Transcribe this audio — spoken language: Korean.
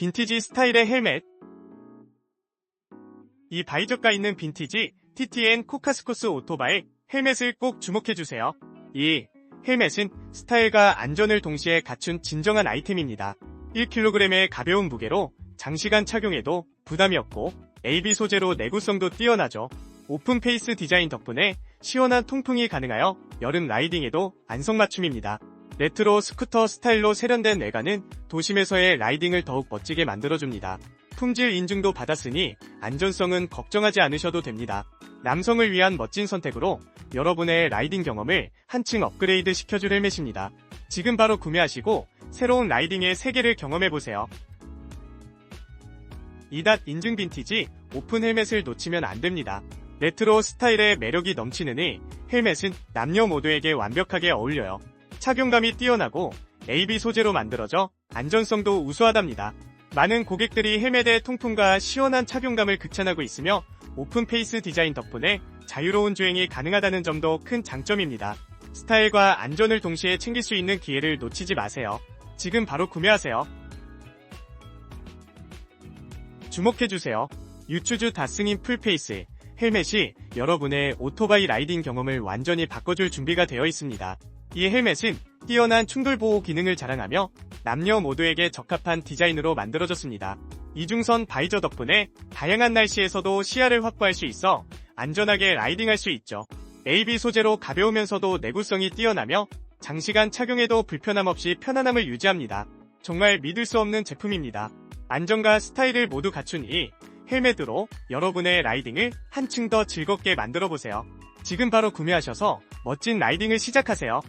빈티지 스타일의 헬멧. 이 바이저가 있는 빈티지 TTN 코카스코스 오토바이 헬멧을 꼭 주목해주세요. 이 헬멧은 스타일과 안전을 동시에 갖춘 진정한 아이템입니다. 1kg의 가벼운 무게로 장시간 착용해도 부담이 없고 AB 소재로 내구성도 뛰어나죠. 오픈 페이스 디자인 덕분에 시원한 통풍이 가능하여 여름 라이딩에도 안성맞춤입니다. 레트로 스쿠터 스타일로 세련된 외관은 도심에서의 라이딩을 더욱 멋지게 만들어줍니다. 품질 인증도 받았으니 안전성은 걱정하지 않으셔도 됩니다. 남성을 위한 멋진 선택으로 여러분의 라이딩 경험을 한층 업그레이드 시켜줄 헬멧입니다. 지금 바로 구매하시고 새로운 라이딩의 세계를 경험해보세요. 이닷 인증 빈티지 오픈 헬멧을 놓치면 안 됩니다. 레트로 스타일의 매력이 넘치는 이 헬멧은 남녀 모두에게 완벽하게 어울려요. 착용감이 뛰어나고 AB 소재로 만들어져 안전성도 우수하답니다. 많은 고객들이 헬멧의 통풍과 시원한 착용감을 극찬하고 있으며 오픈 페이스 디자인 덕분에 자유로운 주행이 가능하다는 점도 큰 장점입니다. 스타일과 안전을 동시에 챙길 수 있는 기회를 놓치지 마세요. 지금 바로 구매하세요. 주목해주세요. 유추즈 다스님 풀페이스 헬멧이 여러분의 오토바이 라이딩 경험을 완전히 바꿔줄 준비가 되어 있습니다. 이 헬멧은 뛰어난 충돌 보호 기능을 자랑하며 남녀 모두에게 적합한 디자인으로 만들어졌습니다. 이중선 바이저 덕분에 다양한 날씨에서도 시야를 확보할 수 있어 안전하게 라이딩할 수 있죠. AB 소재로 가벼우면서도 내구성이 뛰어나며 장시간 착용해도 불편함 없이 편안함을 유지합니다. 정말 믿을 수 없는 제품입니다. 안전과 스타일을 모두 갖춘 이 헬멧으로 여러분의 라이딩을 한층 더 즐겁게 만들어 보세요. 지금 바로 구매하셔서 멋진 라이딩을 시작하세요.